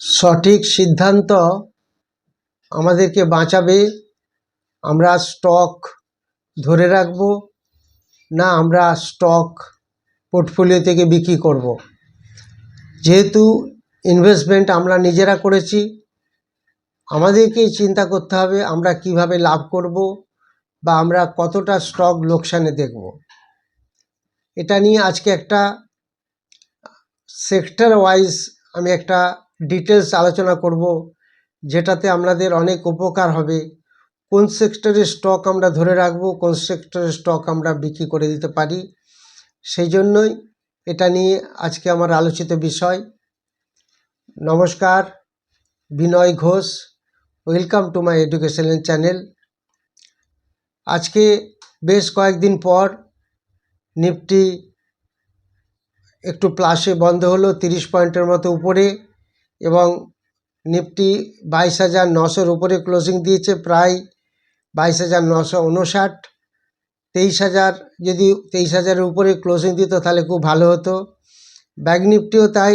সঠিক সিদ্ধান্ত আমাদেরকে বাঁচাবে। আমরা স্টক ধরে রাখব না আমরা স্টক পোর্টফোলিও থেকে বিক্রি করব। যেহেতু ইনভেস্টমেন্ট আমরা নিজেরা করেছি আমাদেরকেই চিন্তা করতে হবে আমরা কীভাবে লাভ করব বা আমরা কতটা স্টক লোকসানে দেখব। এটা নিয়ে আজকে একটা সেক্টর ওয়াইজ আমি একটা ডিটেলস আলোচনা করব, যেটাতে আমাদের অনেক উপকার হবে। কোন সেক্টরের স্টক আমরা ধরে রাখব, কোন সেক্টরের স্টক আমরা বিক্রি করে দিতে পারি, সেই জন্যই এটা নিয়ে আজকে আমার আলোচিত বিষয়। নমস্কার, Binoy Ghosh welcome to my educational channel আজকে বেশ কয়েকদিন পর নিফটি একটু প্লাসে বন্ধ হলো, তিরিশ পয়েন্টের মতো উপরে। এবং নিফটি বাইশ হাজার নশোর উপরে ক্লোজিং দিয়েছে, প্রায় বাইশ হাজার নশো উনষাট তেইশ হাজার, যদি তেইশ হাজারের উপরে ক্লোজিং দিত তাহলে খুব ভালো হতো। ব্যাগ নিফটিও তাই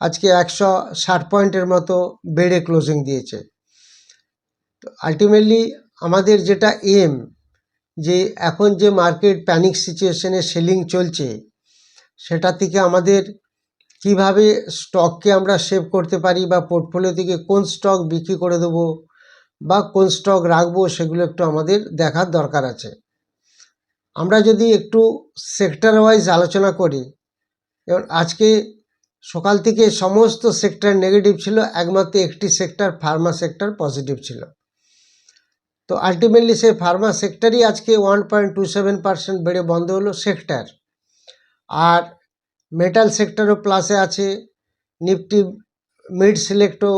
আজকে একশো ষাট পয়েন্টের মতো বেড়ে ক্লোজিং দিয়েছে। তো আলটিমেটলি আমাদের যেটা এম যে এখন যে মার্কেট প্যানিক সিচুয়েশনে সেলিং চলছে, সেটা থেকে আমাদের কীভাবে স্টককে আমরা সেভ করতে পারি বা পোর্টফোলিও থেকে কোন স্টক বিক্রি করে দেবো বা কোন স্টক রাখব সেগুলো একটু আমাদের দেখার দরকার আছে। আমরা যদি একটু সেক্টর ওয়াইজ আলোচনা করি যেমন আজকে সকাল থেকে সমস্ত সেক্টর নেগেটিভ ছিল, একমাত্র একটি সেক্টর ফার্মা সেক্টর পজিটিভ ছিল। তো আলটিমেটলি সেই ফার্মা সেক্টরই আজকে one point two seven percent বেড়ে বন্ধ হলো সেক্টর আর মেটাল সেক্টরও প্লাসে আছে নিফটি মিড সিলেক্টও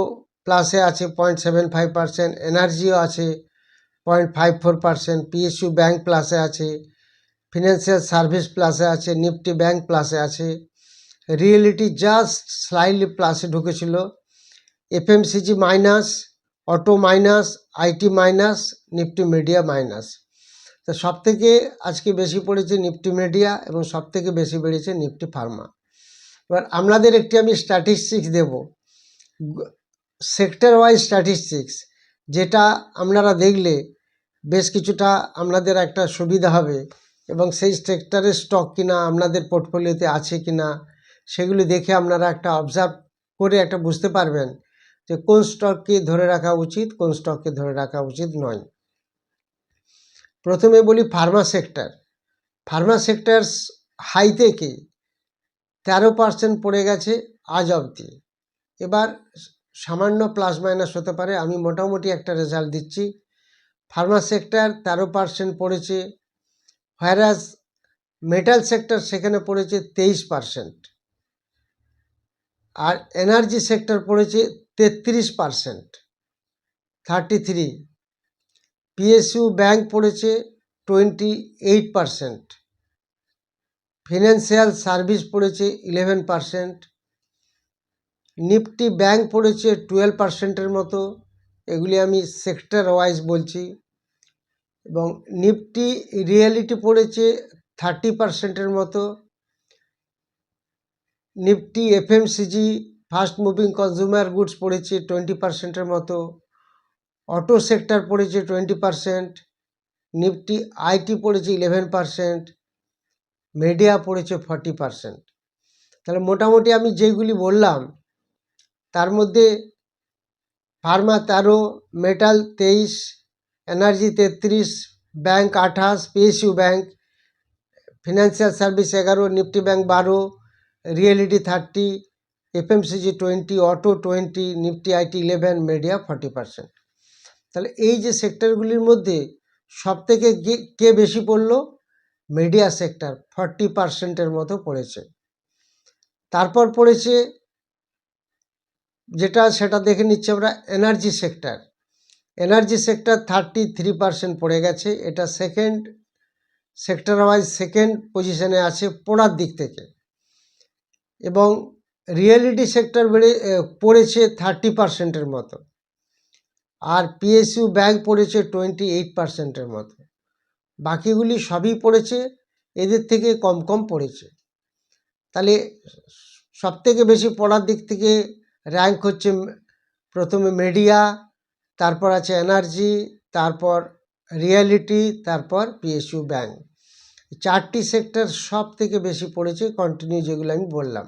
প্লাসে আছে পয়েন্ট সেভেন ফাইভ পার্সেন্ট এনার্জিও আছে point five four percent PSU bank প্লাসে আছে ফিনান্সিয়াল সার্ভিস প্লাসে আছে নিফটি ব্যাঙ্ক প্লাসে আছে। রিয়েলিটি জাস্ট স্লাইলি প্লাসে ঢুকেছিল। FMCG minus auto minus IT minus Nifty media minus তো সব থেকে আজকে বেশি পড়েছে নিফটি মিডিয়া এবং সব থেকে বেশি বেড়েছে নিফটি ফার্মা। এবার আপনাদের একটি আমি স্ট্যাটিস্টিক্স দেব। সেক্টর ওয়াইজ স্ট্যাটিস্টিক্স যেটা আপনারা দেখলে বেশ কিছুটা আপনাদের একটা সুবিধা হবে এবং সেই সেক্টরের স্টক কিনা আপনাদের পোর্টফোলিওতে আছে কিনা, সেগুলি দেখে আপনারা একটা অবজার্ভ করে একটা বুঝতে পারবেন যে কোন স্টককে ধরে রাখা উচিত, কোন স্টককে ধরে রাখা উচিত নয়। প্রথমে বলি pharma sector pharma sector high থেকে তেরো পার্সেন্ট পড়ে গেছে আজ অবধি। এবার সামান্য প্লাস মাইনাস হতে পারে, আমি মোটামুটি একটা রেজাল্ট দিচ্ছি। ফার্মা সেক্টর তেরো পার্সেন্ট পড়েছে হোয়ারাস মেটাল সেক্টর সেখানে পড়েছে তেইশ পার্সেন্ট আর এনার্জি সেক্টর পড়েছে তেত্রিশ percent thirty three PSU bank পড়েছে twenty eight percent financial service পড়েছে ইলেভেন পারসেন্ট নিফটি ব্যাংক পড়েছে টুয়েলভ পার্সেন্টের মতো, এগুলি আমি সেক্টর ওয়াইজ বলছি। এবং নিফটি রিয়েলিটি পড়েছে থার্টি পার্সেন্টের মতো। Nifty FMCG fast moving consumer goods পড়েছে টোয়েন্টি পার্সেন্টের মতো। অটো সেক্টর পড়েছে টোয়েন্টি পারসেন্ট, নিফটি, আইটি পড়েছে ইলেভেন পারসেন্ট, মিডিয়া পড়েছে ফর্টি পারসেন্ট। তাহলে মোটামুটি আমি যেগুলি বললাম, তার মধ্যে ফার্মা তেরো, মেটাল তেইশ, এনার্জি তেত্রিশ, ব্যাংক আঠাশ, পিএসইউ ব্যাংক, ফিনান্সিয়াল সার্ভিস এগারো, নিফটি ব্যাংক বারো, reality thirty, FMCG twenty, auto twenty, Nifty, IT eleven, media forty percent. তাহলে এই যে সেক্টরগুলির মধ্যে সব থেকে কে বেশি পড়ল? মিডিয়া সেক্টর ফর্টি পার্সেন্টের মতো পড়েছে। তারপর পড়েছে যেটা সেটা দেখে নিচ্ছে আমরা energy sector energy sector thirty three percent পড়ে গেছে। এটা সেকেন্ড সেক্টর ওয়াইজ সেকেন্ড পজিশনে আছে পড়ার দিক থেকে। এবং রিয়েলিটি সেক্টর বেড়ে পড়েছে থার্টি পার্সেন্টের মতো। আর পিএসইউ ব্যাংক পড়েছে টোয়েন্টি এইট পার্সেন্টের মতো বাকিগুলি সবই পড়েছে, এদের থেকে কম কম পড়েছে। তাহলে সব থেকে বেশি পড়ার দিক থেকে র্যাঙ্ক হচ্ছে প্রথমে মিডিয়া তারপর আছে এনার্জি তারপর রিয়ালিটি তারপর পিএসইউ ব্যাংক চারটি সেক্টর সব থেকে বেশি পড়েছে কন্টিনিউ যেগুলো আমি বললাম।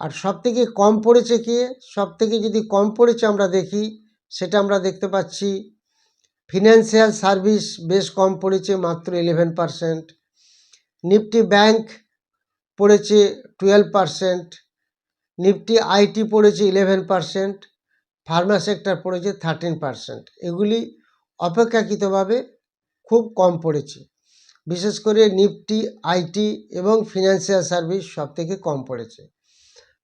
আর সব থেকে কম পড়েছে কে? সব থেকে যদি কম পড়েছে আমরা দেখি সেটা আমরা দেখতে পাচ্ছি। ফিনান্সিয়াল সার্ভিস বেশ কম পড়েছে, মাত্র ইলেভেন পারসেন্ট নিফটি ব্যাংক পড়েছে টুয়েলভ পারসেন্ট নিফটি আইটি পড়েছে ইলেভেন পারসেন্ট ফার্মা সেক্টর পড়েছে থার্টিন পারসেন্ট এগুলি অপেক্ষাকৃতভাবে খুব কম পড়েছে। বিশেষ করে নিফটি আইটি এবং ফিনান্সিয়াল সার্ভিস সব থেকে কম পড়েছে।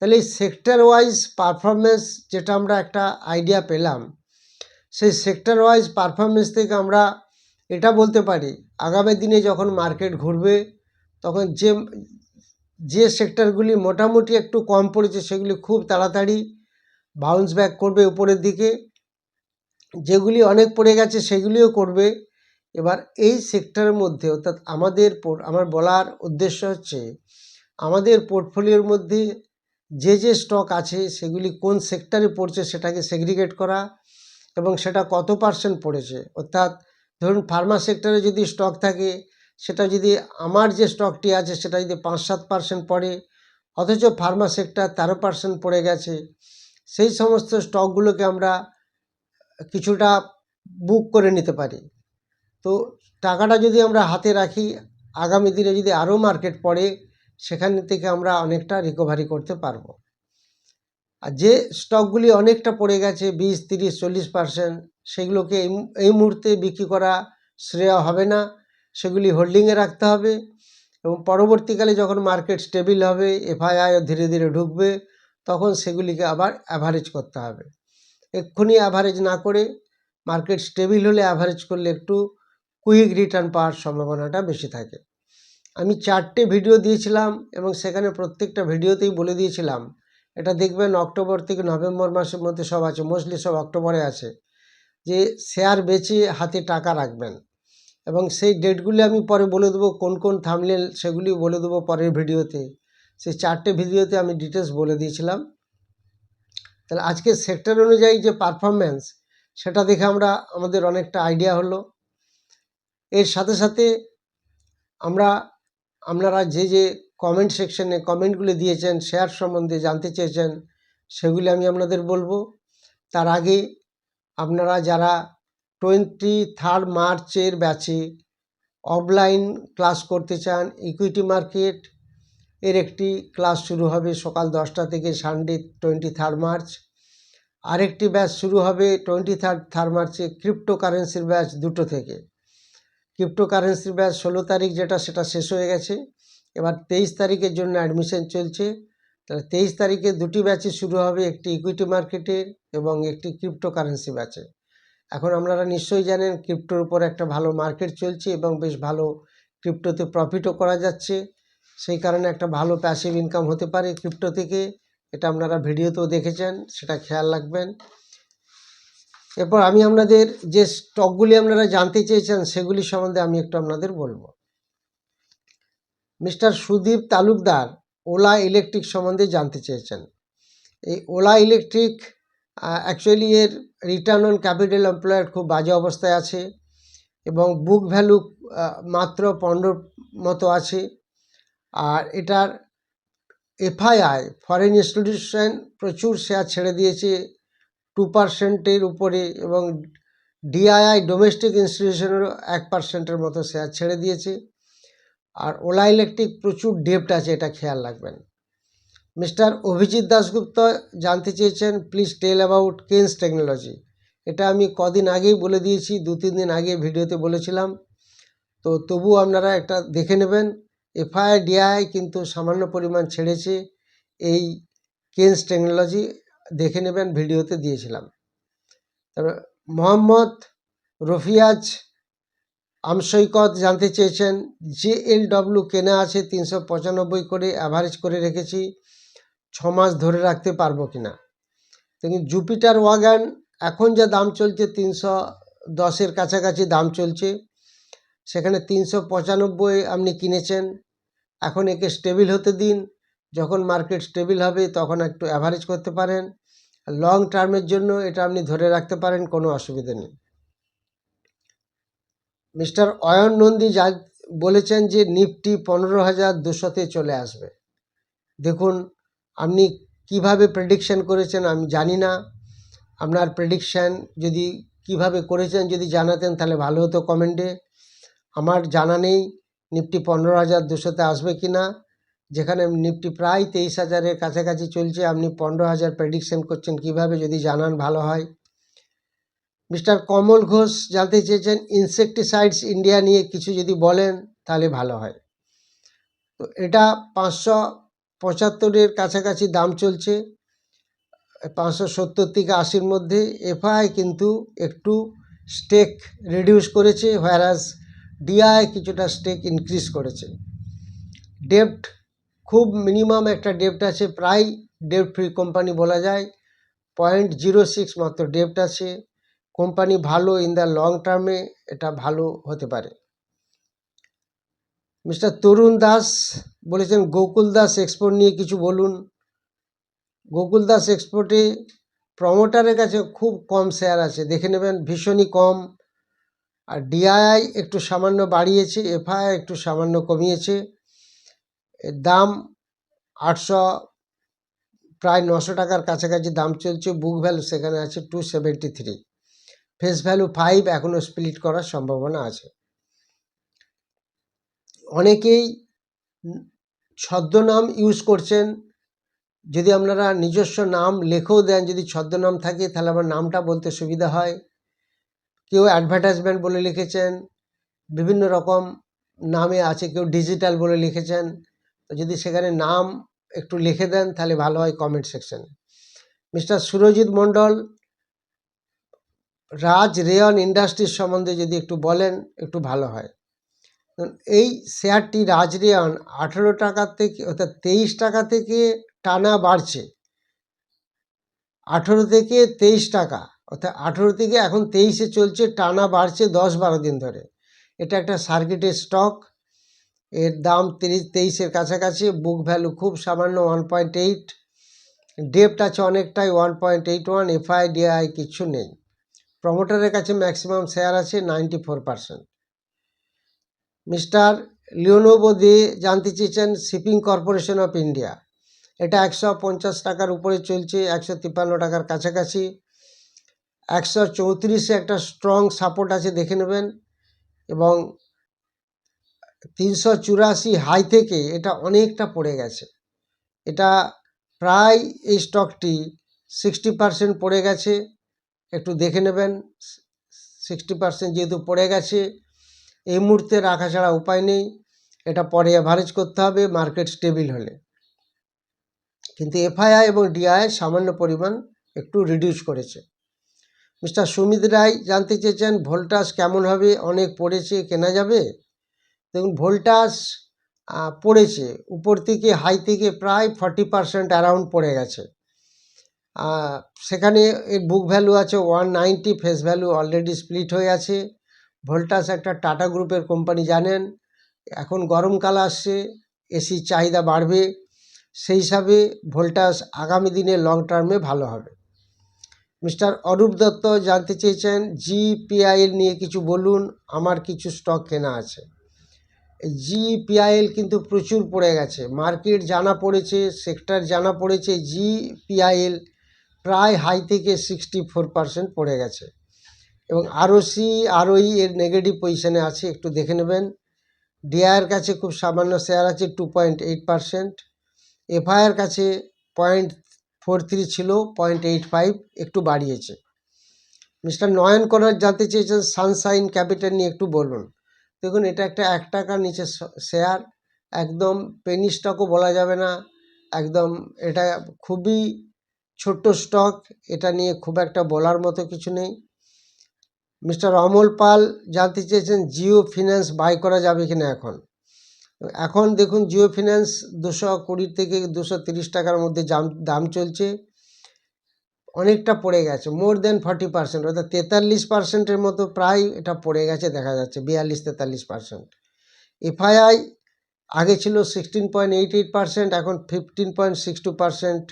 তাহলে এই সেক্টর ওয়াইজ পারফরমেন্স যেটা আমরা একটা আইডিয়া পেলাম, সেই সেক্টর ওয়াইজ পারফরমেন্স থেকে আমরা এটা বলতে পারি, আগামী দিনে যখন মার্কেট ঘুরবে, তখন যে যে সেক্টরগুলি মোটামুটি একটু কম পড়েছে সেগুলি খুব তাড়াতাড়ি বাউন্স ব্যাক করবে উপরের দিকে, যেগুলি অনেক পড়ে গেছে সেগুলিও করবে। এবার এই সেক্টরের মধ্যে অর্থাৎ আমাদের আমার বলার উদ্দেশ্য হচ্ছে, আমাদের পোর্টফোলিওর মধ্যে যে যে স্টক আছে সেগুলি কোন সেক্টরে পড়ছে সেটাকে সেগ্রিগেট করা এবং সেটা কত পার্সেন্ট পড়েছে। অর্থাৎ ধরুন ফার্মা সেক্টরে যদি স্টক থাকে, সেটা যদি আমার যে স্টকটি আছে সেটা যদি পাঁচ সাত পার্সেন্ট পড়ে, অথচ ফার্মা সেক্টর তেরো পার্সেন্ট পড়ে গেছে, সেই সমস্ত স্টকগুলোকে আমরা কিছুটা বুক করে নিতে পারি। তো টাকাটা যদি আমরা হাতে রাখি, আগামী দিনে যদি আরও মার্কেট পড়ে সেখান থেকে আমরা অনেকটা রিকভারি করতে পারব। আর যে স্টকগুলি অনেকটা পড়ে গেছে, বিশ, তিরিশ, চল্লিশ পার্সেন্ট সেগুলোকে এই মুহূর্তে বিক্রি করা শ্রেয় হবে না। সেগুলি হোল্ডিংয়ে রাখতে হবে এবং পরবর্তীকালে যখন মার্কেট স্টেবিল হবে এফআইআই ধীরে ধীরে ঢুকবে, তখন সেগুলিকে আবার অ্যাভারেজ করতে হবে। এক্ষুনি অ্যাভারেজ না করে মার্কেট স্টেবিল হলে অ্যাভারেজ করলে একটু কুইক রিটার্ন পাওয়ার সম্ভাবনাটা বেশি থাকে। আমি চারটে ভিডিও দিয়েছিলাম এবং সেখানে প্রত্যেকটা ভিডিওতেই বলে দিয়েছিলাম। এটা দেখবেন অক্টোবর থেকে নভেম্বর মাসের মধ্যে সব আছে, মোস্টলি সব অক্টোবরে আছে। যে শেয়ার বেচে হাতে টাকা রাখবেন। এবং সেই ডেটগুলি আমি পরে বলে দেবো, কোন কোন থামলেন সেগুলি বলে দেবো পরের ভিডিওতে। সেই চারটে ভিডিওতে আমি ডিটেলস বলে দিয়েছিলাম। তাহলে আজকে সেক্টর অনুযায়ী যে পারফরমেন্স সেটা দেখে আমরা, আমাদের অনেকটা আইডিয়া হলো। এর সাথে সাথে আমরা আপনারা যে যে কমেন্ট সেকশনে কমেন্টগুলি দিয়েছেন শেয়ার সম্বন্ধে জানতে চেয়েছেন, সেগুলি আমি আপনাদের বলব। তার আগে আপনারা যারা টোয়েন্টি থার্ড মার্চের ব্যাচে অফলাইন ক্লাস করতে চান ইকুইটি মার্কেট এর একটি ক্লাস শুরু হবে সকাল দশটা থেকে সানডে টোয়েন্টি থার্ড মার্চ। আরেকটি ব্যাচ শুরু হবে টোয়েন্টি থার্ড থার্ড মার্চে ক্রিপ্টো কারেন্সির ব্যাচ দুটো থেকে। ক্রিপ্টো কারেন্সির ব্যাচ ষোলো তারিখ যেটা সেটা শেষ হয়ে গেছে। এবার তেইশ তারিখের জন্য অ্যাডমিশন চলছে। তাহলে তেইশ তারিখে দুটি ব্যাচে শুরু হবে একটি ইকুইটি মার্কেটের এবং একটি ক্রিপ্টো কারেন্সি ব্যাচে এখন আপনারা নিশ্চয়ই জানেন ক্রিপ্টোর উপর একটা ভালো মার্কেট চলছে এবং বেশ ভালো ক্রিপ্টোতে প্রফিটও করা যাচ্ছে। সেই কারণে একটা ভালো প্যাসিভ ইনকাম হতে পারে ক্রিপ্টো থেকে। এটা আপনারা ভিডিওতেও দেখেছেন, সেটা খেয়াল রাখবেন। এরপর আমি আপনাদের যে স্টকগুলি আপনারা জানতে চেয়েছেন, সেগুলি সম্বন্ধে আমি একটু আপনাদের বলব। Mister Sudip Talukdar OLA electric সম্বন্ধে জানতে চেয়েছেন। এই ওলা ইলেকট্রিক অ্যাকচুয়ালি এর রিটার্ন অন ক্যাপিটাল এমপ্লয়েড খুব বাজে অবস্থায় আছে এবং বুক ভ্যালু মাত্র পনেরো মতো আছে। আর এটার এফআইআই ফরেন ইনস্টিটিউশন প্রচুর শেয়ার ছেড়ে দিয়েছে। টু পার্সেন্টের উপরে এবং ডিআইআই ডোমেস্টিক ইনস্টিটিউশনেরও এক পার্সেন্টের মতো শেয়ার ছেড়ে দিয়েছে। আর ওলা ইলেকট্রিক প্রচুর ডেপ্ট আছে, এটা খেয়াল রাখবেন। মিস্টার অভিজিৎ দাশগুপ্ত জানতে চেয়েছেন please tell about Kaynes technology এটা আমি কদিন আগেই বলে দিয়েছি দু তিন দিন আগে ভিডিওতে বলেছিলাম। তো তবু আপনারা একটা দেখে নেবেন এফআইআই ডিআই কিন্তু সামান্য পরিমাণ ছেড়েছে এই কেন্স টেকনোলজি দেখে নেবেন, ভিডিওতে দিয়েছিলাম। তারপর মোহাম্মদ রফিয়াজ আমসৈকত জানতে চেয়েছেন, জে এল ডব্লিউ কেনা আছে তিনশো পঁচানব্বই করে অ্যাভারেজ করে রেখেছি ছ মাস ধরে রাখতে পারব কি না দেখুন, জুপিটার ওয়াগান এখন যা দাম চলছে, তিনশো দশের কাছাকাছি দাম চলছে। সেখানে তিনশো পঁচানব্বই আপনি কিনেছেন, এখন একে স্টেবিল হতে দিন। যখন মার্কেট স্টেবিল হবে, তখন একটু অ্যাভারেজ করতে পারেন। লং টার্মের জন্য এটা আপনি ধরে রাখতে পারেন, কোনো অসুবিধা নেই। মিস্টার অয়ন নন্দী যা বলেছেন যে নিফটি পনেরো হাজার দুশোতে চলে আসবে। দেখুন, আপনি কীভাবে প্রেডিকশান করেছেন আমি জানি না। আপনার প্রেডিকশান যদি কীভাবে করেছেন যদি জানাতেন তাহলে ভালো হতো কমেন্টে আমার জানা নেই নিফটি পনেরো হাজার দুশোতে আসবে কি না যেখানে নিফটি প্রায় তেইশ হাজারের কাছাকাছি চলছে। আপনি পনেরো হাজার প্রেডিকশন করছেন, কীভাবে যদি জানান ভালো হয়। মিস্টার কমল ঘোষ জানতে চেয়েছেন ইনসেকটিসাইডস ইন্ডিয়া নিয়ে কিছু যদি বলেন, তাহলে ভালো হয়। তো এটা পাঁচশো পঁচাত্তরের কাছাকাছি দাম চলছে, পাঁচশো সত্তর থেকে আশির মধ্যে। এফআই কিন্তু একটু স্টেক রিডিউস করেছে হোয়ারাস ডিআই কিছুটা স্টেক ইনক্রিজ করেছে। ডেপ্ট খুব মিনিমাম একটা ডেপ্ট আছে, প্রায় ডেপ্ট ফ্রি কোম্পানি বলা যায়। পয়েন্ট জিরো সিক্স মাত্র ডেপ্ট আছে। কোম্পানি ভালো ইন দ্য লং টার্মে এটা ভালো হতে পারে। মিস্টার তরুণ দাস বলেছেন গোকুল দাস এক্সপোর্ট নিয়ে কিছু বলুন। গোকুল দাস এক্সপোর্টে প্রমোটারের কাছে খুব কম শেয়ার আছে। দেখে নেবেন, ভীষণই কম। আর ডিআইআই একটু সামান্য বাড়িয়েছে এফআই একটু সামান্য কমিয়েছে। এর দাম আটশো, প্রায় নশো টাকার কাছাকাছি দাম চলছে। বুক ভ্যালু সেখানে আছে two seventy three face value five এখনও স্প্লিট করার সম্ভাবনা আছে। অনেকেই ছদ্মনাম ইউজ করছেন। যদি আপনারা নিজস্ব নাম লেখেও দেন, যদি ছদ্মনাম থাকে, তাহলে আমার নামটা বলতে সুবিধা হয়। কেউ অ্যাডভার্টাইজমেন্ট বলে লিখেছেন, বিভিন্ন রকম নামে আছে, কেউ ডিজিটাল বলে লিখেছেন। তো যদি সেখানে নাম একটু লিখে দেন, তাহলে ভালো হয় কমেন্ট সেকশনে mister Surajit Mondal, Raj Rayon Industries সম্বন্ধে যদি একটু বলেন, একটু ভালো হয়। এই শেয়ারটি রাজ রেয়ন আঠেরো টাকা থেকে, অর্থাৎ তেইশ টাকা থেকে টানা বাড়ছে। আঠেরো থেকে তেইশ টাকা, অর্থাৎ আঠেরো থেকে এখন তেইশে চলছে, টানা বাড়ছে দশ বারো দিন ধরে। এটা একটা সার্কিটের স্টক এর দাম তিরিশ, তেইশের কাছাকাছি বুক ভ্যালু খুব সামান্য ওয়ান পয়েন্ট এইট ডেপ্ট আছে অনেকটাই one point eight one FI DI কিছু নেই। প্রমোটারের কাছে ম্যাক্সিমাম শেয়ার আছে ninety four percent mister Lenovo দিয়ে জানতে চেয়েছেন শিপিং কর্পোরেশন অফ ইন্ডিয়া এটা একশো পঞ্চাশ টাকার উপরে চলছে, একশো তিপ্পান্ন টাকার কাছাকাছি। একশো চৌত্রিশে একটা স্ট্রং সাপোর্ট আছে, দেখে নেবেন। এবং তিনশো চুরাশি হাই থেকে এটা অনেকটা পড়ে গেছে। এটা প্রায় এই স্টকটি সিক্সটি পারসেন্ট পড়ে গেছে। একটু দেখে নেবেন সিক্সটি পারসেন্ট যেহেতু পড়ে গেছে, এই মুহূর্তে রাখা ছাড়া উপায় নেই। এটা পরে অ্যাভারেজ করতে হবে মার্কেট স্টেবিল হলে। কিন্তু এফআইআই এবং ডিআই সামান্য পরিমাণ একটু রিডিউস করেছে। মিস্টার সুমিত রায়, জানতে চেয়েছেন ভোল্টাস কেমন হবে, অনেক পড়েছে, কেনা যাবে? দেখুন, ভোল্টাস পড়েছে। উপর থেকে, হাই থেকে প্রায় ফর্টি পারসেন্ট অ্যারাউন্ড পড়ে গেছে। সেখানে এর বুক ভ্যালু আছে one ninety face value already split হয়ে আছে। ভোল্টাস একটা টাটা গ্রুপের কোম্পানি জানেন? এখন গরমকাল আসছে এসির চাহিদা বাড়বে। সেই হিসাবে ভোল্টাস আগামী দিনে লং টার্মে ভালো হবে। মিস্টার অরূপ দত্ত জানতে চেয়েছেন জিপিআইএল নিয়ে কিছু বলুন, আমার কিছু স্টক কেনা আছে। জিপিআইএল কিন্তু প্রচুর পড়ে গেছে। মার্কেট জানা পড়েছে, সেক্টর জানা পড়েছে, জিপিআইএল প্রায় হাই থেকে সিক্সটি ফোর পারসেন্ট পড়ে গেছে। এবং আরওসি, আরওই এর নেগেটিভ পজিশনে আছে, একটু দেখে নেবেন। ডিআইয়ের কাছে খুব সামান্য শেয়ার আছে, টু পয়েন্ট এইট পারসেন্ট। এফআইআর কাছে পয়েন্ট ফোর থ্রি ছিল, পয়েন্ট এইট ফাইভ একটু বাড়িয়েছে। মিস্টার নয়ন করার জানতে চেয়েছেন, সানশাইন ক্যাপিটাল নিয়ে একটু বলুন। দেখুন, এটা একটা এক টাকার নিচে শেয়ার একদম পেনি স্টকও বলা যাবে না। একদম এটা খুবই ছোট্ট স্টক এটা নিয়ে খুব একটা বলার মতো কিছু নেই। মিস্টার অমল পাল জানতে চেয়েছেন, জিও ফিন্যান্স বাই করা যাবে কিনা এখন? এখন দেখুন, জিও ফিন্যান্স দুশো কুড়ি থেকে দুশো তিরিশ টাকার মধ্যে দাম দাম চলছে। অনেকটা পড়ে গেছে মোর দেন ফর্টি পার্সেন্ট অর্থাৎ তেতাল্লিশ পার্সেন্টের মতো প্রায় এটা পড়ে গেছে, দেখা যাচ্ছে বিয়াল্লিশ তেতাল্লিশ পার্সেন্ট এফআইআই আগে ছিল sixteen point eight eight percent এখন fifteen point six two percent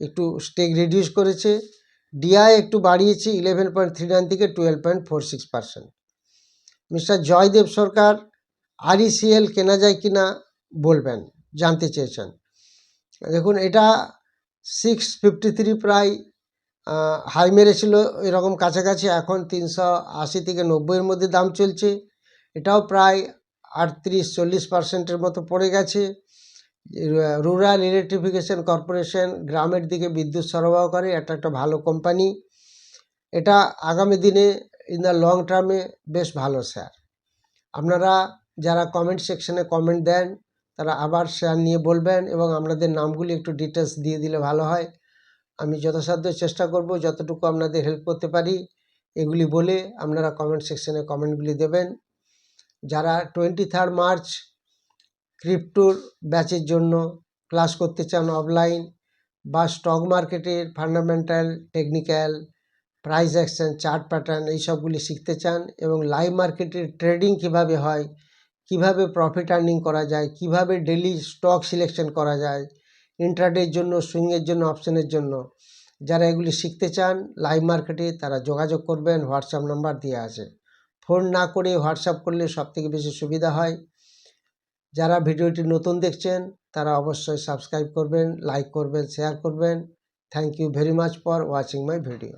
একটু স্টেক রিডিউস করেছে। ডিআই একটু বাড়িয়েছে ইলেভেন পয়েন্ট থ্রি নাইন থেকে twelve point four six percent mister Joydeb Sarkar RECL কেনা যায় কি না বলবেন, জানতে চেয়েছেন। দেখুন, এটা সিক্স ফিফটি থ্রি প্রায় হাই মেরেছিল এরকম কাছাকাছি। এখন তিনশো আশি থেকে নব্বইয়ের মধ্যে দাম চলছে। এটাও প্রায় আটত্রিশ, চল্লিশ পার্সেন্টের মতো পড়ে গেছে। রুরাল ইলেকট্রিফিকেশন কর্পোরেশন গ্রামের দিকে বিদ্যুৎ সরবরাহ করে, এটা একটা ভালো কোম্পানি। এটা আগামী দিনে ইন দ্য লং টার্মে বেশ ভালো শেয়ার আপনারা যারা কমেন্ট সেকশনে কমেন্ট দেন, তারা আবার শেয়ার নিয়ে বলবেন এবং আপনাদের নামগুলি একটু ডিটেলস দিয়ে দিলে ভালো হয়। আমি যথাসাধ্য চেষ্টা করব যতটুকু আপনাদের হেল্প করতে পারি। এগুলি বলে আপনারা কমেন্ট সেকশনে কমেন্টগুলি দেবেন। যারা টোয়েন্টি থার্ড মার্চ ক্রিপ্টোর ব্যাচের জন্য ক্লাস করতে চান অফলাইন বা স্টক মার্কেটের fundamental technical price action chart pattern এই সবগুলি শিখতে চান এবং লাইভ মার্কেটের ট্রেডিং কীভাবে হয়, কীভাবে প্রফিট আর্নিং করা যায়, কীভাবে ডেলি স্টক সিলেকশন করা যায় ইন্ট্রাডের জন্য সুইংয়ের জন্য অপশনের জন্য। যারা এগুলি শিখতে চান লাইভ মার্কেটে তারা যোগাযোগ করবেন হোয়াটসঅ্যাপ নাম্বার দিয়ে আছে। ফোন না করে হোয়াটসঅ্যাপ করলে সবথেকে বেশি সুবিধা হয়। যারা ভিডিওটি নতুন দেখছেন, তারা অবশ্যই সাবস্ক্রাইব করবেন লাইক করবেন শেয়ার করবেন। Thank you very much for watching my video